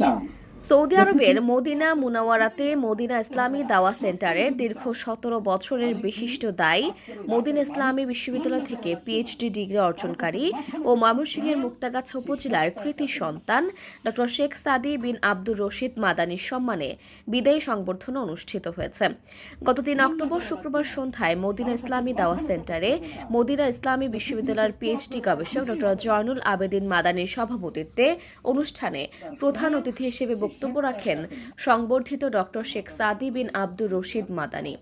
No. Saudi আরবের Medina মুনাওয়ারাতে Medina ইসলামী দাওয়া সেন্টারের দীর্ঘ সতেরো বছরের বিশিষ্ট দায়ী মদিনা ইসলামী বিশ্ববিদ্যালয় থেকে পিএইচডি ডিগ্রি অর্জনকারী ও ময়মনসিংহের মুক্তাগাছা উপজেলার কৃতি সন্তান ড শেখ সাদি বিন আব্দুর রশিদ মাদানির সম্মানে বিদায়ী সংবর্ধনা অনুষ্ঠিত হয়েছে। গত তিন অক্টোবর শুক্রবার সন্ধ্যায় মদিনা ইসলামী দাওয়া সেন্টারে মদিনা ইসলামী বিশ্ববিদ্যালয়ের পিএইচডি গবেষক ড জয়নুল আবেদিন মাদানির সভাপতিত্বে অনুষ্ঠানে প্রধান অতিথি হিসেবে বক্তব্য রাখেন সংবর্ধিত doctor Sheikh Sadi bin Abdur Rashid Madani.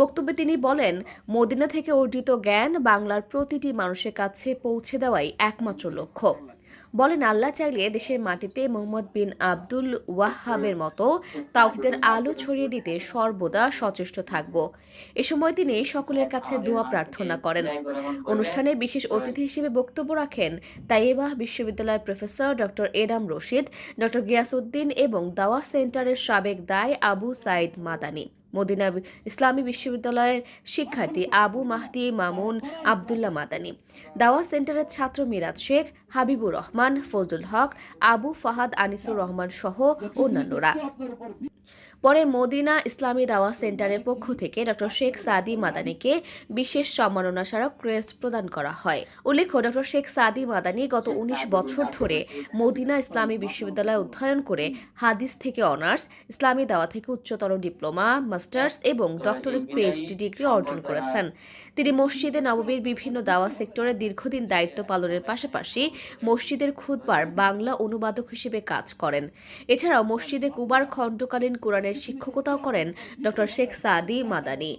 বক্তব্যে তিনি বলেন, মদিনা থেকে অর্জিত জ্ঞান বাংলার প্রতিটি মানুষের কাছে পৌঁছে দেওয়াই একমাত্র লক্ষ্য। বলেন, আল্লাহ চাইলে দেশের মাটিতে মোহাম্মদ বিন আব্দুল ওয়াহাবের মতো তাওহিদের আলো ছড়িয়ে দিতে সর্বদা সচেষ্ট থাকব। এ সময় তিনি সকলের কাছে দোয়া প্রার্থনা করেন। অনুষ্ঠানে বিশেষ অতিথি হিসেবে বক্তব্য রাখেন তাইবাহ বিশ্ববিদ্যালয়ের professor doctor Adam Rashid doctor Giasuddin এবং দাওয়া সেন্টারের সাবেক দায় আবু সাইদ মাদানি। মদিনা ইসলামী বিশ্ববিদ্যালয়ের শিক্ষার্থী আবু মাহদি মামুন আবদুল্লাহ মাদানি। দাওয়া সেন্টারের ছাত্র মিরাজ শেখ, হাবিবুর রহমান ফজুল হক, আবু ফাহাদ আনিসুর রহমান সহ অন্যান্যরা। পরে মদিনা ইসলামী দাওয়া সেন্টারের পক্ষ থেকে ডক্টর শেখ সাদি মাদানিকে বিশেষ সম্মাননা স্মারক ক্রেস্ট প্রদান করা হয়। উল্লেখ্য ডক্টর শেখ সাদি মাদানি গত উনিশ বছর ধরে মদিনা ইসলামী বিশ্ববিদ্যালয়ে অধ্যয়ন করে হাদিস থেকে অনার্স, ইসলামী দাওয়া থেকে উচ্চতর ডিপ্লোমা, মাস্টার্স এবং ডক্টরেট পিএইচডি ডিগ্রি অর্জন করেছেন। তিনি মসজিদে নববীর বিভিন্ন দাওয়া সেক্টরে দীর্ঘদিন দায়িত্ব পালনের পাশাপাশি মসজিদের খুদবার বাংলা অনুবাদক হিসেবে কাজ করেন। এছাড়াও মসজিদে কুবার খণ্ডকালীন কোরআনের শিক্ষকতাও করেন ডক্টর শেখ সাদি মাদানি।